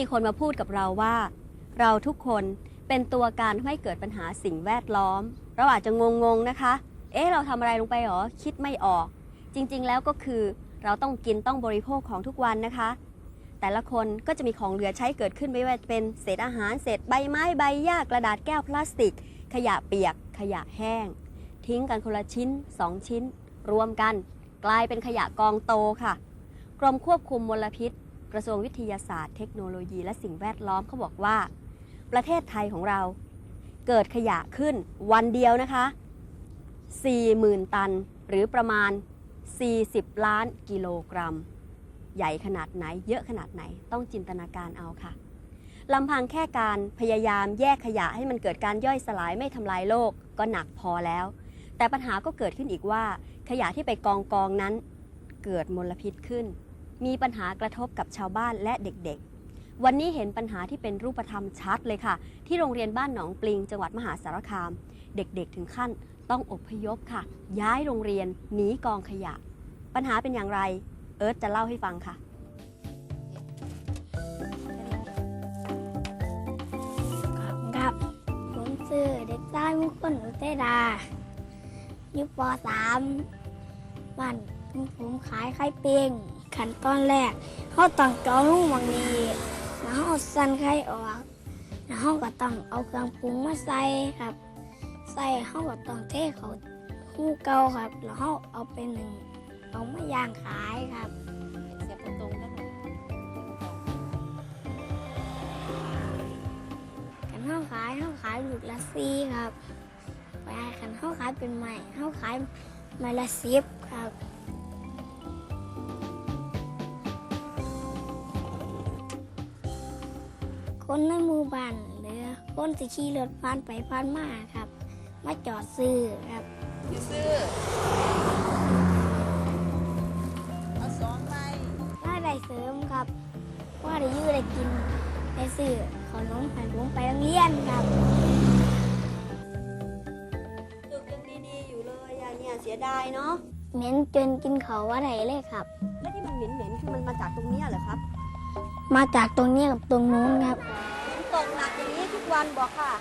มีคนมาพูดกับเราว่า เราทุกคนเป็นตัวการให้เกิดปัญหาสิ่งแวดล้อม เราอาจจะงงๆนะคะ เอ๊ะเราทำอะไรลงไปหรอ คิดไม่ออก จริงๆแล้วก็คือเราต้องกินต้องบริโภคของทุกวันนะคะ แต่ละคนก็จะมีของเหลือใช้เกิดขึ้นไม่ว่าจะเป็นเศษอาหารเศษใบไม้ใบหญ้ากระดาษแก้วพลาสติก ขยะเปียก ขยะแห้ง ทิ้งกันคนละชิ้น 2 ชิ้น รวมกัน กลายเป็นขยะกองโตค่ะ กรมควบคุมมลพิษ กระทรวงวิทยาศาสตร์เทคโนโลยีและสิ่งแวดล้อมเขาบอกว่า ประเทศไทยของเราเกิดขยะขึ้นวันเดียวนะคะ 40,000 ตันหรือประมาณ 40 ล้านกิโลกรัม ใหญ่ขนาดไหนเยอะขนาดไหนต้องจินตนาการเอาค่ะลำพังแค่การพยายามแยกขยะให้มันเกิดการย่อยสลายไม่ทำลายโลกก็หนักพอแล้ว แต่ปัญหาก็เกิดขึ้นอีกว่า ขยะที่ไปกองกองนั้นเกิดมลพิษขึ้น มีปัญหากระทบกับชาวบ้านและเด็กๆ วันนี้เห็นปัญหาที่เป็นรูปธรรมชัดเลยค่ะ ที่โรงเรียนบ้านหนองปลิง จังหวัดมหาสารคาม เด็กๆ ถึงขั้นต้องอพยพค่ะ ย้ายโรงเรียนหนีกองขยะ ปัญหาเป็นอย่างไร เอิร์ธจะเล่าให้ฟังค่ะครับผมชื่อเด็กชายมุกคนอุเทดาอยู่ป .3 บ้านผมขายไข่เปียง ขั้นตอนแรกเขาต้องเจาะรูหมองนีแล้วเขาสั่นไข่ออกแล้วเขาก็ต้องเอาเครื่องปรุงมาใส่ครับ ใส่เขาก็ต้องเทเขาคู่เก่าครับแล้วเขาเอาไปหนึ่งเอามาย่างขายครับเสียบตรงกันกันเขาขายเขาขายลูกละซีครับไปคันเขาขายเป็นไม้เขาขายไม้ละสิบครับ คนในหมู่บ้านหรือคนที่ขี่รถผ่านไปผ่านมาครับ มาจอดซื้อครับซื้อเอาสองใบถ้าได้เสริมครับ ว่าได้ยื้อได้กินได้ซื้อขนมให้ผมไปโรงเรียนครับตึกยังดีๆอยู่เลยอะเนี่ยเสียดายเนาะเหม็นจนกินเขาว่าไรเลยครับ แล้วที่มันเหม็นๆคือมันมาจากตรงเนี้ยเหรอครับ มาจากตรงนี้กับตรงนู้นครับฝนตกหนักอย่างนี้ทุกวันบอกค่ะ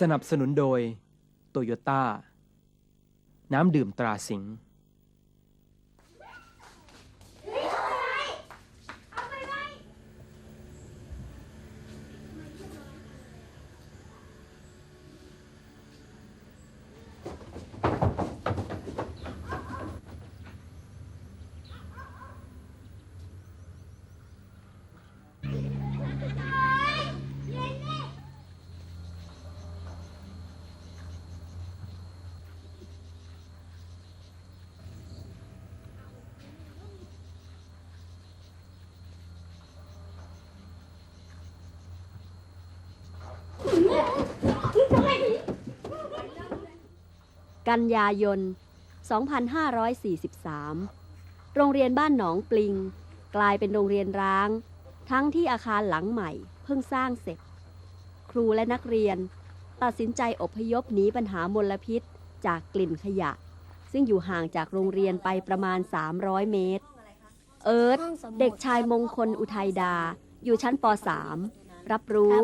สนับสนุนโดย โตโยต้า น้ำดื่มตราสิงห์ กันยายน 2543 โรงเรียนบ้านหนองปลิง กลายเป็นโรงเรียนร้าง ทั้งที่อาคารหลังใหม่เพิ่งสร้างเสร็จ ครูและนักเรียน ตัดสินใจอพยพหนีปัญหามลพิษจากกลิ่นขยะ ซึ่งอยู่ห่างจากโรงเรียนไปประมาณ 300 เมตร เอิร์ธเด็กชายมงคลอุทัยดา อยู่ชั้นป .3 รับรู้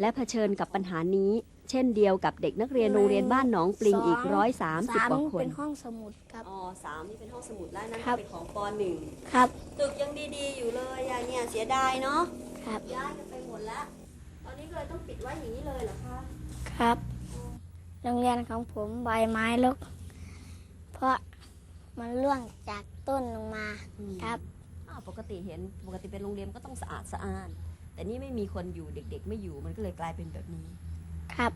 และเผชิญกับปัญหานี้ เช่นเดียวกับเด็กนักเรียนโรงเรียนบ้านหนองปลิงอีกสองร้อยสามสิบสามกว่าคน เป็นห้องสมุดครับ อ๋อสามนี่เป็นห้องสมุดแล้วนั่นครับเป็นของปหนึ่งครับ ตึกยังดีๆอยู่เลยอะเนี่ยเสียดายเนาะครับย้ายกันไปหมดแล้วตอนนี้ก็เลยต้องปิดไว้อย่างนี้เลยเหรอคะครับโรงเรียนของผมใบไม้ลกเพราะมันร่วงจากต้นลงมาครับอ้าวปกติเห็นปกติเป็นโรงเรียนก็ต้องสะอาดสะอ้าน แต่นี่ไม่มีคนอยู่เด็ก ๆ ไม่อยู่มันก็เลยกลายเป็นแบบนี้ ครับ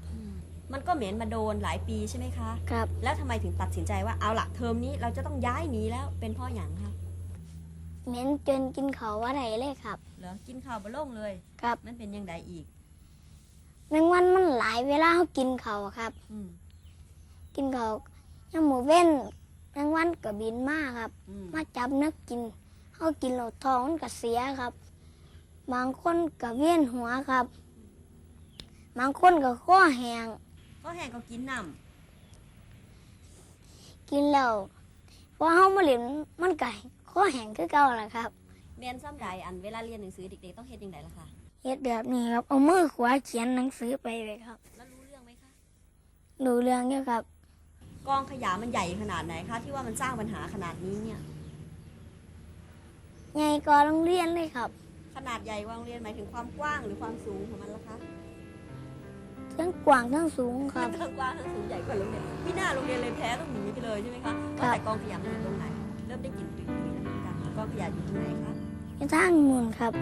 มันก็เหม็นมาโดนหลายปีใช่ไหมคะ ครับ แล้วทำไมถึงตัดสินใจว่าเอาละเทอมนี้เราจะต้องย้ายหนีแล้วเป็นเพ่ออย่างคะเหม็นจนกินเขาว่าไรเลยครับ เหรอกินข้าวบะโล่งเลย ครับมันเป็นยังไงอีก แมงวันมันหลายเวลาเขากินเขาครับ อืมกินเขายังหมูเว้นแมงวันก็บินมาครับ อืมมาจับนักกินเขากินเราท้องมันก็เสียครับ บางคนก็เวียนหัวครับ บางคนก็ข้อแหงก็แห้งก็กินน้กินแล้วพอเขามาเล่นมันก็ข้อแหงคือเก่าแหละครับำเรียนซ้ำใดอันเวลาเรียนหนังสือเด็กๆต้องเฮ็ดยังไงล่ะคะเฮ็ดแบบนี้ครับเอามือขวาเขียนหนังสือไปเลยครับแล้วรู้เรื่องไหมคะดูเรื่องเกี่ยวกับ กองขยะมันใหญ่ขนาดไหนคะที่ว่ามันสร้างปัญหาขนาดนี้เนี่ยไงก็โรงเรียนเลยครับ ขนาดใหญ่กว่าโรงเรียนหมายถึงความกว้างหรือความสูงของมันล่ะคะ ทั้งกว้างทั้งสูงครับ ทั้งกว้างทั้งสูงใหญ่กว่าโรงเรียนพี่หน้าโรงเรียนเลยแพ้ต้องหนีไปเลยใช่ไหมคะครับ แต่กองขยะมันอยู่ตรงไหน เริ่มได้กลิ่นตุยๆแล้วเหมือนกันกองขยะอยู่ตรงไหนคะอยู่ทางนู่นครับ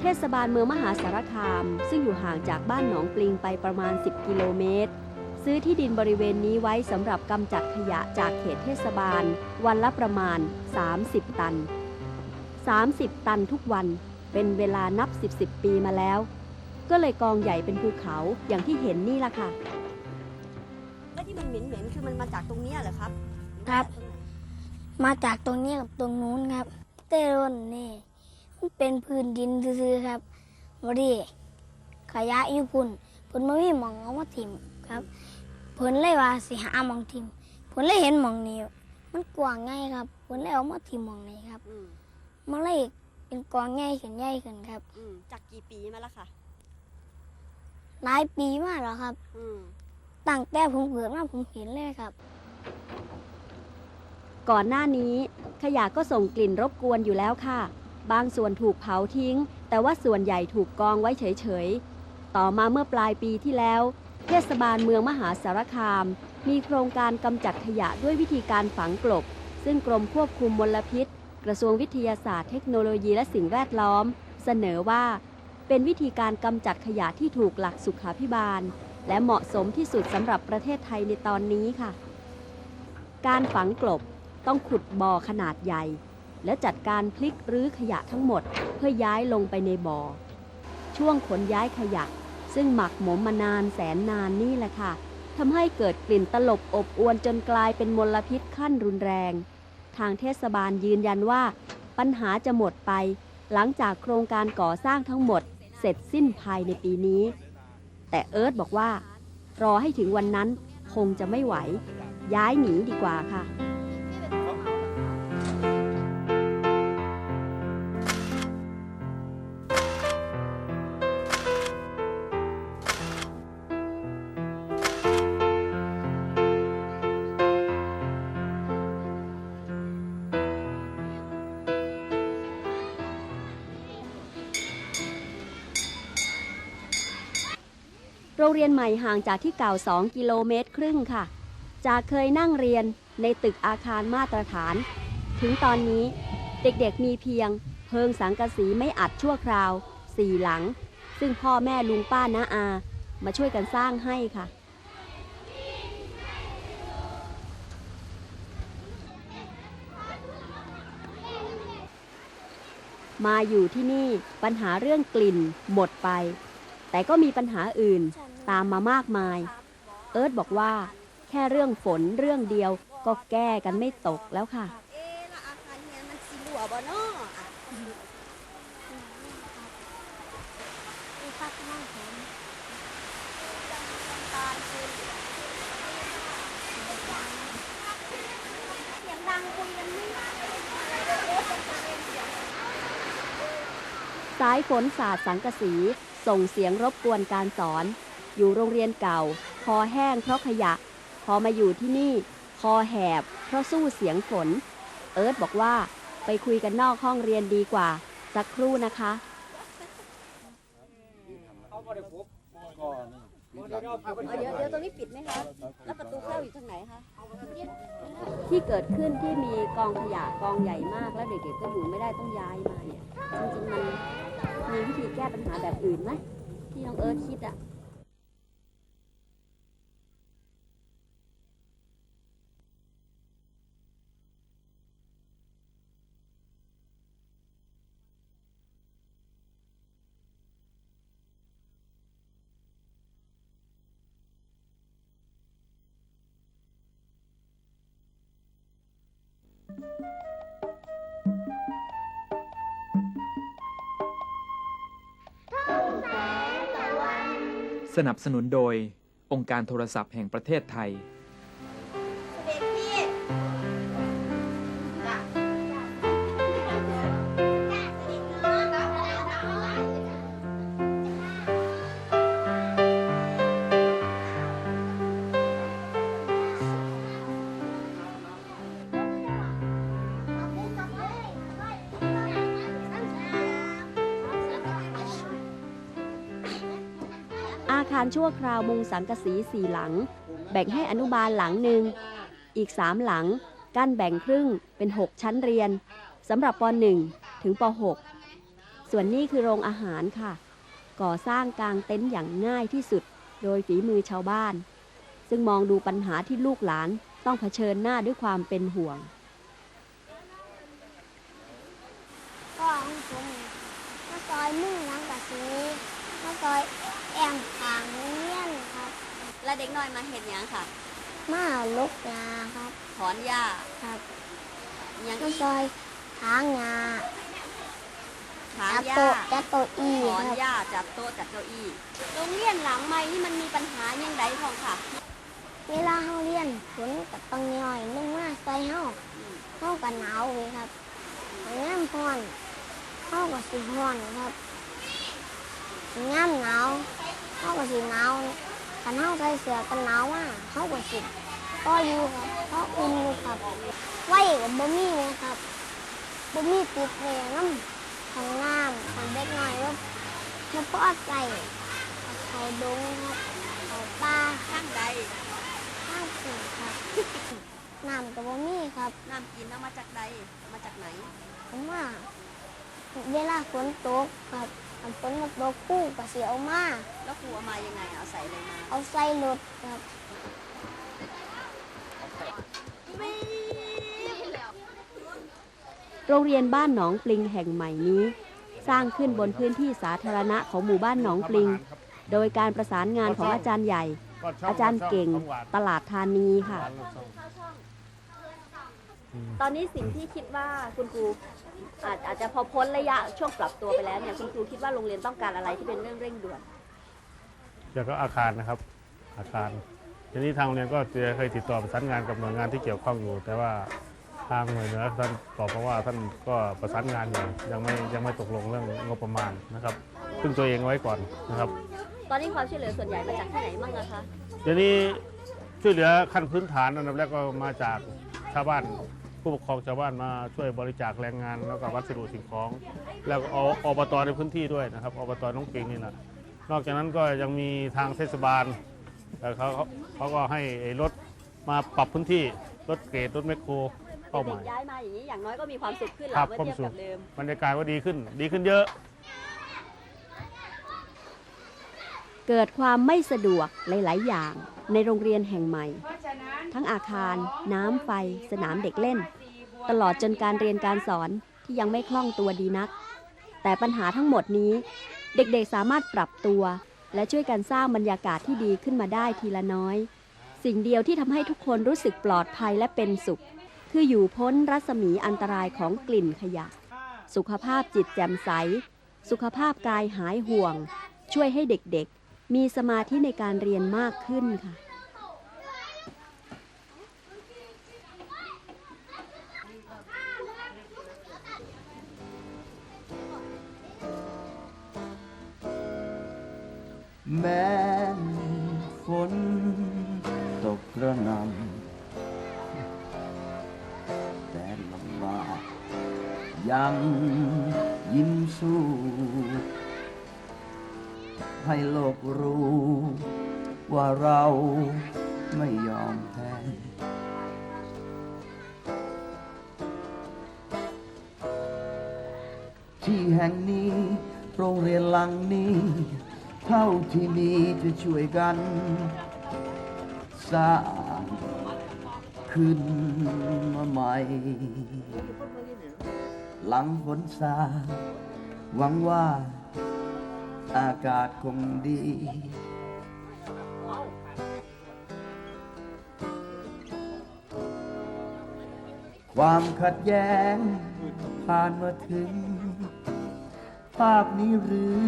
เทศบาลเมืองมหาสารคาม ซึ่งอยู่ห่างจากบ้านหนองปลิงไปประมาณ 10 กิโลเมตร ซื้อที่ดินบริเวณนี้ไว้สำหรับกำจัดขยะจากเขตเทศบาล วันละประมาณ 30 ตัน 30 ตันทุกวัน เป็นเวลานับ 10 10ปีมาแล้ว ก็เลยกองใหญ่เป็นภูเขาอย่างที่เห็นนี่ล่ะค่ะ แล้วที่มันเหม็นๆคือมันมาจากตรงนี้เหรอครับครับ มาจากตรงนี้กับตรงนู้นครับเต้ร่นนี่มันเป็นพื้นดินซื่อๆครับบดีขยะอยู่พุ่นเพิ่นมามีหมองเอามาถิ่มครับเพิ่นเลยว่าสิหาหมองถิ่มเพิ่นเลยเห็นหมองนี้มันกว้างไงครับเพิ่นเลยเอามาถิ่มหมองนี้ครับ อืมมันเลย เป็นกองใหญ่ขึ้นใหญ่ขึ้นครับ อืมจากกี่ปีมาแล้วค่ะ หลายปีมากแล้วครับ อืมตั้งแต่ผมเกิดมาผมเห็นเลยครับ ก่อนหน้านี้ ขยะก็ส่งกลิ่นรบกวนอยู่แล้วค่ะ บางส่วนถูกเผาทิ้ง แต่ว่าส่วนใหญ่ถูกกองไว้เฉยๆ ต่อมาเมื่อปลายปีที่แล้ว เทศบาลเมืองมหาสารคาม มีโครงการกำจัดขยะด้วยวิธีการฝังกลบ ซึ่งกรมควบคุมมลพิษ กระทรวงวิทยาศาสตร์เทคโนโลยีและสิ่งแวดล้อม เสนอว่า เป็นวิธีการกำจัดขยะที่ถูกหลักสุขาพิบาล และเหมาะสมที่สุดสำหรับประเทศไทยในตอนนี้ค่ะ การฝังกลบต้องขุดบ่อขนาดใหญ่ และจัดการพลิกรื้อขยะทั้งหมด เพื่อย้ายลงไปในบ่อ ช่วงขนย้ายขยะ ซึ่งหมักหมมมานานแสนนานนี่แหละค่ะทำให้เกิดกลิ่นตลบอบอวนจนกลายเป็นมลพิษขั้นรุนแรง ทางเทศบาลยืนยันว่า ปัญหาจะหมดไป หลังจากโครงการก่อสร้างทั้งหมด เสร็จสิ้นภายในปีนี้ แต่เอิร์ธบอกว่า รอให้ถึงวันนั้นคงจะไม่ไหว ย้ายหนีดีกว่าค่ะ รงเรียนใหม่ห่างจากที่เก่า 2 กิโลเมตรครึ่งค่ะ จากเคยนั่งเรียนในตึกอาคารมาตรฐาน ถึงตอนนี้เด็กๆมีเพียง เพิงสังกะสีไม่อัดชั่วคราวสี่หลัง ซึ่งพ่อแม่ลุงป้าน้าอา มาช่วยกันสร้างให้ค่ะมาอยู่ที่นี่ปัญหาเรื่องกลิ่นหมดไป แต่ก็มีปัญหาอื่น ตามมามากมาย เอิร์ธบอกว่า แค่เรื่องฝนเรื่องเดียวก็แก้กันไม่ตกแล้วค่ะ เอ๊ะแล้วอาคารเนี้ยมันสิหลัวบ่เนาะอะเสียงดังคุยกันไม่ได้สายฝนสาดสังกะสี ส่งเสียงรบกวนการสอน อยู่โรงเรียนเก่า คอแห้งเพราะขยะ พอมาอยู่ที่นี่ คอแหบ เพราะสู้เสียงฝน เอิร์ธบอกว่าไปคุยกันนอกห้องเรียนดีกว่า สักครู่นะคะเดี๋ยวเดี๋ยวตรงนี้ปิดไหมคะ แล้วประตูเข้าอยู่ทางไหนคะ ที่เกิดขึ้นที่มีกองขยะกองใหญ่มากแล้วเด็กๆก็อยู่ไม่ได้ต้องย้ายมาเนี่ย จริงๆมันมีวิธีแก้ปัญหาแบบอื่นไหมที่น้องเอิร์ธคิดอะ สนับสนุนโดย องค์การโทรศัพท์แห่งประเทศไทยาคารชั่วคราวมุงสังกะสีสี่หลัง แบ่งให้อนุบาลหลังหนึ่ง อีกสามหลัง กั้นแบ่งครึ่งเป็น 6 ชั้นเรียนสำหรับป .1 ถึงป .6 ส่วนนี้คือโรงอาหารค่ะ ก่อสร้างกลางเต็นท์อย่างง่ายที่สุด โดยฝีมือชาวบ้าน ซึ่งมองดูปัญหาที่ลูกหลานต้องเผชิญหน้าด้วยความเป็นห่วงก็ของผมมาซอยมุ่งหลังกะสีมาซอยแอมขางโรงเรียนครับ และเด็กน้อยมาเห็นยังค่ะ มาลกงาครับถอนหญ้าครับยังมาอีกซอยถางงาถางจับหญ้าโต๊ะจับโต๊ะอีถอนครับหญ้าจัดโต๊ะจัดเก้าอี้โรงเรียนหลังใหม่นี่มันมีปัญหายังไงของค่ะ เวลาเฮาเรียนฝนกับต้องย่อยลงมาใส่เฮาเฮาก็หนาวเลยครับงามร้อนเฮาก็สิร้อนครับงามหนาวเฮาก็สิหนาว คันเฮาใส่เสื้อกันหนาวมาเฮาก็สิก็อยู่ครับเพราะอุ่นอยู่ครับไว้ก็บ่มีเลยครับบ่มีติดเลยน้ำของน้ำของเด็กน้อยว่าบ่พอใส่เขาดงครับเขาป่าข้างใดข้าวสีครับน้ำกับบ่มีครับน้ำกินเอามาจากใดเอามาจากไหนผมว่าเวลาฝนตกครับ ถ้าฝนมาตกคู่ก็เสียเอามาแล้วครูเอามายังไงเอาใส่เลยมาเอาใส่รถครับโรงเรียนบ้านหนองปลิงแห่งใหม่นี้ สร้างขึ้นบนพื้นที่สาธารณะของหมู่บ้านหนองปลิง โดยการประสานงานของอาจารย์ใหญ่ อาจารย์เก่งตลาดธานีค่ะ ตอนนี้สิ่งที่คิดว่าคุณครู อาจอาจจะพอพ้นระยะช่วงปรับตัวไปแล้วเนี่ยคุณครูคิดว่าโรงเรียนต้องการอะไรที่เป็นเรื่องเร่งด่วนแล้วก็อาคารนะครับ อาคารทีนี้ทางโรงเรียนก็จะเคยติดต่อประสานงานกับหน่วยงานที่เกี่ยวข้องอยู่ แต่ว่าทางหน่วยเหนือท่านตอบมาว่าท่านก็ประสานงานอยู่ยังไม่ยังไม่ตกลงเรื่องงบประมาณนะครับพึ่งตัวเองไว้ก่อนนะครับ ตอนนี้ความช่วยเหลือส่วนใหญ่มาจากที่ไหนบ้างอะคะเดี๋ยวนี้ช่วยเหลือขั้นพื้นฐานอันดับแรกก็มาจากชาวบ้าน ผู้ปกครองชาวบ้านมาช่วยบริจาคแรงงานแล้วก็วัสดุสิ่งของ แล้วก็ออบตในพื้นที่ด้วยนะครับอบตน้องเก่งนี่แหละนอกจากนั้นก็ยังมีทางเทศบาลแต่เขาเขาเขาก็ให้ไอ้รถมาปรับพื้นที่รถเกรดรถแมคโครเข้าเด็ใหม่กย้ายมาอย่างนี้อย่างน้อยก็มีความสุขขึ้นแหครัละบเมื่อความเทียบสุกัขบเดิมบรรยากาศว่าดีขึ้น ดีขึ้นเยอะ เกิดความไม่สะดวกหลาย ๆ อย่างในโรงเรียนแห่งใหม่ ทั้งอาคาร น้ำไฟ สนามเด็กเล่น ตลอดจนการเรียนการสอนที่ยังไม่คล่องตัวดีนัก แต่ปัญหาทั้งหมดนี้ เด็ก ๆ สามารถปรับตัว และช่วยกันสร้างบรรยากาศที่ดีขึ้นมาได้ทีละน้อย สิ่งเดียวที่ทำให้ทุกคนรู้สึกปลอดภัยและเป็นสุข คืออยู่พ้นรัศมีอันตรายของกลิ่นขยะ สุขภาพจิตแจ่มใส สุขภาพกายหายห่วง ช่วยให้เด็ก ๆ มีสมาธิในการเรียนมากขึ้นค่ะ แม้ฝนตกกระหนำแต่ลำบากยังยิ้มสู้ ให้โลกรู้ ว่าเราไม่ยอมแพ้ที่แห่งนี้ โรงเรียนหลังนี้ เท่าที่มีจะช่วยกัน สร้างขึ้นมาใหม่ หลังฝนซาหวังว่า อากาศคงดี ความขัดแย้งผ่านมาถึง ภาพนี้หรือ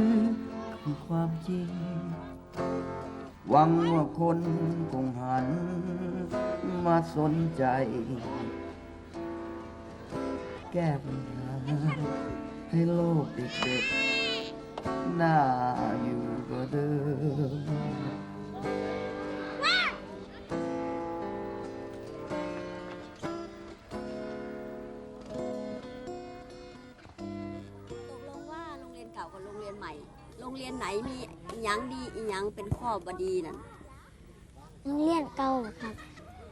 คือความจริง หวังว่าคนคงหัน มาสนใจ แก้ปัญหาให้โลกเด็กๆ น่าอยู่กว่าเดิม ตกลงว่าโรงเรียนเก่ากับโรงเรียนใหม่ โรงเรียนไหนมีอีหยังดีอีหยังเป็นข้อบดีนั่นโรงเรียนเก่าครับ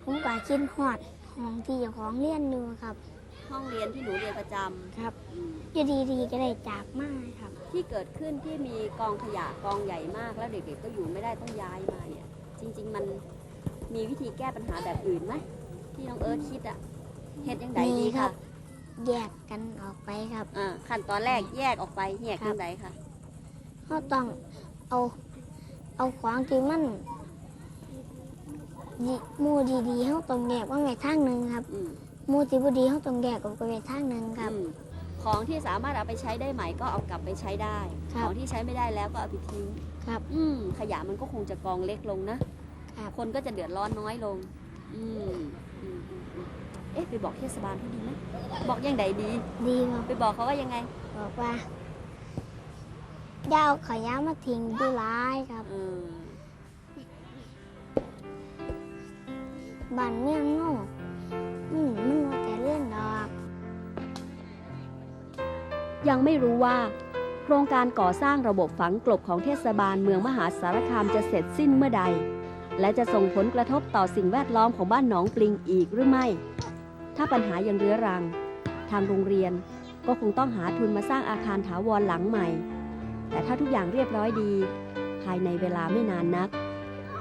ผมก็คิดฮอดห้องที่เจ้าของเรียนอยู่ครับ ห้องเรียนที่หนูเรียนประจำครับอืมอยู่ดีๆก็ได้จากมาครับ ที่เกิดขึ้นที่มีกองขยะกองใหญ่มาก แล้วเด็กๆก็อยู่ไม่ได้ต้องย้ายมาเนี่ย จริง ๆ มันมีวิธีแก้ปัญหาแบบอื่นไหมที่น้องเอิร์ธคิดอะเฮ็ดยังไงดีมีครัค่ะบ แยกกันออกไปครับ อ่าขั้นตอนแรกแยกออกไปแยกครัทาบงใดค่ะเขาต้องเอาเอาของที่มันดีหมูดีๆเขาต้องแยกว่าไว้ทางหนึ่งครับ อืมห มูที่บ่ดีเขาต้องแยกออกไปไว้ทางหนึ่งครับ อืมของที่สามารถเอาไปใช้ได้ใหม่ก็เอากลับไปใช้ได้ ครัขบ องที่ใช้ไม่ได้แล้วก็เอาไปทิ้ง ครับ อืมขยะมันก็คงจะกองเล็กลงนะ ครับ คนก็จะเดือดร้อนน้อยลง อืมอืมอืมอืมเอ๊ะไปบอกเทศบาลเขาดีไหมบอกยังไงดี ดีครับ ไปบอกเขาว่ายังไง บอกว่าอย่าเอาขยะมาทิ้งดูร้ายครับ เออ บ้านเมืองเนาะ อืมมันว่าแต่เรื่องดอก ยังไม่รู้ว่า โครงการก่อสร้างระบบฝังกลบของเทศบาลเมืองมหาสารคามจะเสร็จสิ้นเมื่อใด และจะส่งผลกระทบต่อสิ่งแวดล้อมของบ้านหนองปลิงอีกหรือไม่ ถ้าปัญหายังเรื้อรัง ทางโรงเรียนก็คงต้องหาทุนมาสร้างอาคารถาวรหลังใหม่ แต่ถ้าทุกอย่างเรียบร้อยดี ภายในเวลาไม่นานนัก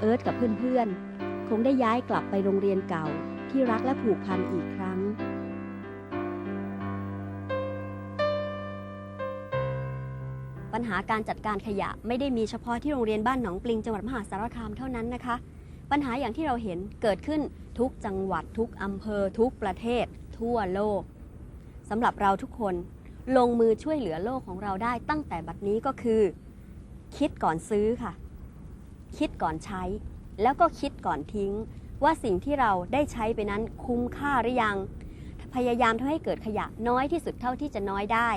เอิร์ธกับเพื่อนๆ คงได้ย้ายกลับไปโรงเรียนเก่า ที่รักและผูกพันอีกครั้งปัญหาการจัดการขยะไม่ได้มีเฉพาะที่โรงเรียนบ้านหนองปลิงจังหวัดมหาสารคามเท่านั้นนะคะ ปัญหาอย่างที่เราเห็นเกิดขึ้นทุกจังหวัดทุกอำเภอ ทุกประเทศ ทั่วโลกสำหรับเราทุกคนลงมือช่วยเหลือโลกของเราได้ตั้งแต่บัดนี้ก็คือ คิดก่อนซื้อค่ะ คิดก่อนใช้ แล้วก็คิดก่อนทิ้ง ว่าสิ่งที่เราได้ใช้ไปนั้นคุ้มค่าหรือยัง พยายามทำให้เกิดขยะน้อยที่สุดเท่าที่จะน้อยได้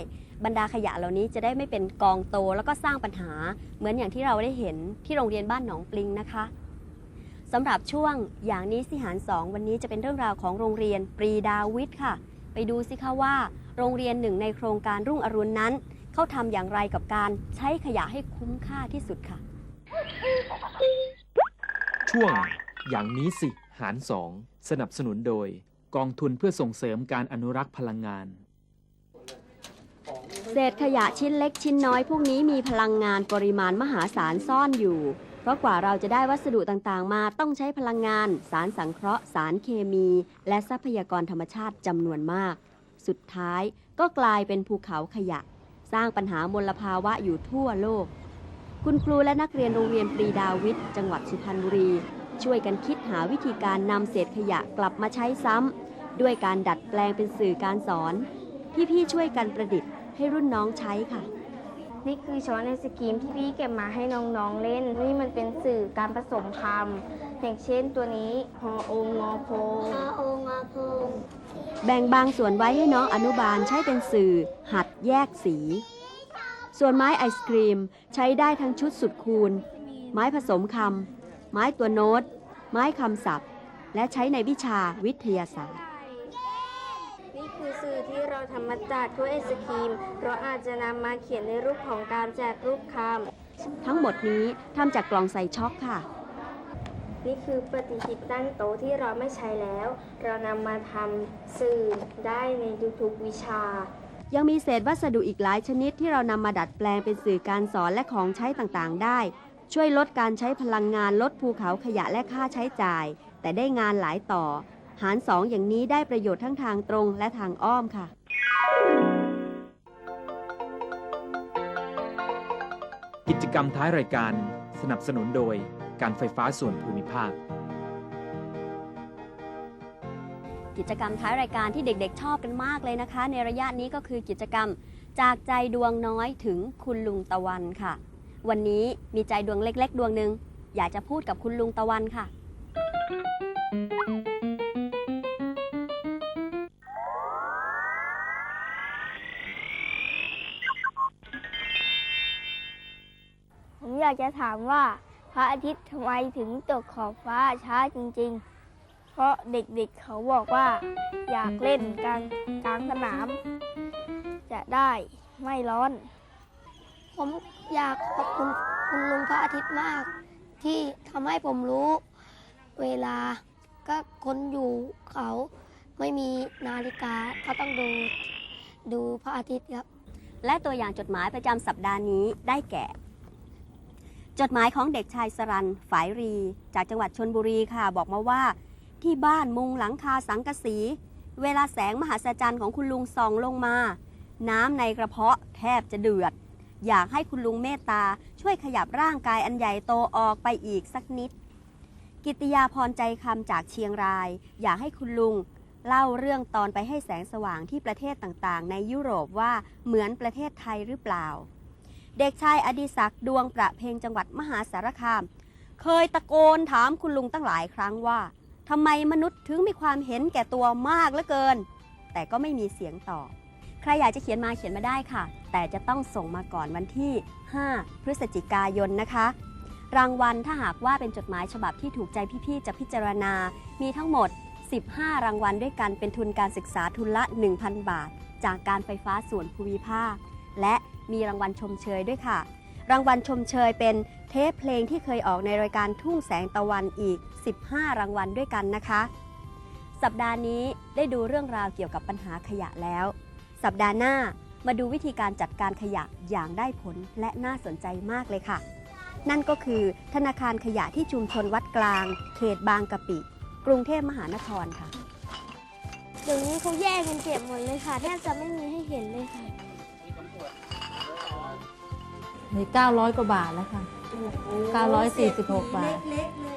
บรรดาขยะเหล่านี้จะได้ไม่เป็นกองโตแล้วก็สร้างปัญหา เหมือนอย่างที่เราได้เห็นที่โรงเรียนบ้านหนองปลิงนะคะสำหรับช่วงอย่างนี้สิหารสองวันนี้จะเป็นเรื่องราวของโรงเรียนปรีดาวิทย์ค่ะ ไปดูสิคะว่า โรงเรียนหนึ่งในโครงการรุ่งอรุณนั้น เขาทำอย่างไรกับการใช้ขยะให้คุ้มค่าที่สุดค่ะ ช่วง อย่างนี้สิ หารสองสนับสนุนโดย กองทุนเพื่อส่งเสริมการอนุรักษ์พลังงาน เศษขยะชิ้นเล็กชิ้นน้อยพวกนี้มีพลังงานปริมาณมหาศาลซ่อนอยู่ เพราะกว่าเราจะได้วัสดุต่างๆ มาต้องใช้พลังงาน สารสังเคราะห์ สารเคมี และทรัพยากรธรรมชาติจำนวนมาก สุดท้ายก็กลายเป็นภูเขาขยะ สร้างปัญหามลภาวะอยู่ทั่วโลกคุณครูและนักเรียนโรงเรียนปรีดาวิทย์ จังหวัดสุพรรณบุรี ช่วยกันคิดหาวิธีการนำเศษขยะกลับมาใช้ซ้ำด้วยการดัดแปลงเป็นสื่อการสอน พี่ๆช่วยกันประดิษฐ์ให้รุ่นน้องใช้ค่ะ นี่คือช้อนไอศกรีมที่พี่เก็บมาให้น้องๆเล่น นี่มันเป็นสื่อการผสมคำอย่างเช่นตัวนี้ฮอโองอโพงพระองค์อาพงแบ่งบางส่วนไว้ให้น้องอนุบาลใช้เป็นสื่อ หัดแยกสี ส่วนไม้ไอศครีมใช้ได้ทั้งชุดสุดคูณ ไม้ผสมคำ ไม้ตัวโน้ต ไม้คำศัพท์ และใช้ในวิชาวิทยาศาสตร์ นี่คือสื่อที่เราทำมาจากถ้วยไอศครีม เราอาจจะนำมาเขียนในรูปของการแจกรูปคทั้งหมดนี้ทำจากกล่องใส่ช็อกค่ะำนี่คือปฏิทินตั้งโต๊ะที่เราไม่ใช้แล้ว เรานำมาทำสื่อได้ในทุกๆวิชายังมีเศษวัสดุอีกหลายชนิดที่เรานำมาดัดแปลงเป็นสื่อการสอนและของใช้ต่างๆ ได้ ช่วยลดการใช้พลังงานลดภูเขาขยะและค่าใช้จ่าย แต่ได้งานหลายต่อ หารสองอย่างนี้ได้ประโยชน์ทั้งทางตรงและทางอ้อมค่ะ กิจกรรมท้ายรายการสนับสนุนโดยการไฟฟ้าส่วนภูมิภาค กิจกรรมท้ายรายการที่เด็กๆ ชอบกันมากเลยนะคะ ในระยะนี้ก็คือกิจกรรมจากใจดวงน้อยถึงคุณลุงตะวันค่ะ วันนี้มีใจดวงเล็ก ๆ ดวงหนึ่งอยากจะพูดกับคุณลุงตะวันค่ะ ผมอยากจะถามว่า พระอาทิตย์ทำไมถึงตกขอบฟ้าช้าจริง ๆ เพราะเด็กๆเขาบอกว่า อยากเล่นกลางกลางสนาม จะได้ไม่ร้อน ผมอยากขอบคุณคุณลุงพระอาทิตย์มาก ที่ทำให้ผมรู้ เวลาก็คนอยู่เขาไม่มีนาฬิกาก็ต้องดูดูพระอาทิตย์ครับ และตัวอย่างจดหมายประจำสัปดาห์นี้ได้แก่ จดหมายของเด็กชายสรันฝายรี จากจังหวัดชนบุรีค่ะ บอกมาว่า ที่บ้านมุงหลังคาสังกะสี เวลาแสงมหัศจรรย์ของคุณลุงส่องลงมา น้ำในกระเพาะแทบจะเดือด อยากให้คุณลุงเมตตา ช่วยขยับร่างกายอันใหญ่โตออกไปอีกสักนิด กิติยาพรใจคำจากเชียงราย อยากให้คุณลุง เล่าเรื่องตอนไปให้แสงสว่างที่ประเทศต่างๆ ในยุโรปว่าเหมือนประเทศไทยหรือเปล่า เด็กชายอดิศักดิ์ดวงประเพงจังหวัดมหาสารคาม เคยตะโกนถามคุณลุงตั้งหลายครั้งว่าทำไมมนุษย์ถึงมีความเห็นแก่ตัวมากเหลือเกิน แต่ก็ไม่มีเสียงตอบ รอยากจะเขียนมาเขียนมาได้ค่ะ แต่จะต้องส่งมาก่อนวันที่ 5 พฤศจิกายนนะคะ รางวัลถ้าหากว่าเป็นจดหมายฉบับที่ถูกใจพี่ๆจะพิจารณา มีทั้งหมด 15 รางวัลด้วยกันเป็นทุนการศึกษาทุนละ 1,000 บาท จากการไฟฟ้าส่วนภูมิภาค และมีรางวัลชมเชยด้วยค่ะ รางวัลชมเชยเป็นเทปเพลงที่เคยออกในรายการทุ่งแสงตะวันอีก 15 รางวัลด้วยกันนะคะ สัปดาห์นี้ได้ดูเรื่องราวเกี่ยวกับปัญหาขยะแล้ว สัปดาห์หน้ามาดูวิธีการจัดการขยะอย่างได้ผลและน่าสนใจมากเลยค่ะ นั่นก็คือธนาคารขยะที่ชุมชนวัดกลาง เขตบางกะปิ กรุงเทพมหานครค่ะ เดี๋ยวนี้เขาแยกกันเก็บหมดเลยค่ะแทบจะไม่มีให้เห็นเลยค่ะมี900 กว่าบาทแล้วค่ะ 946 บาท เล็กๆเลย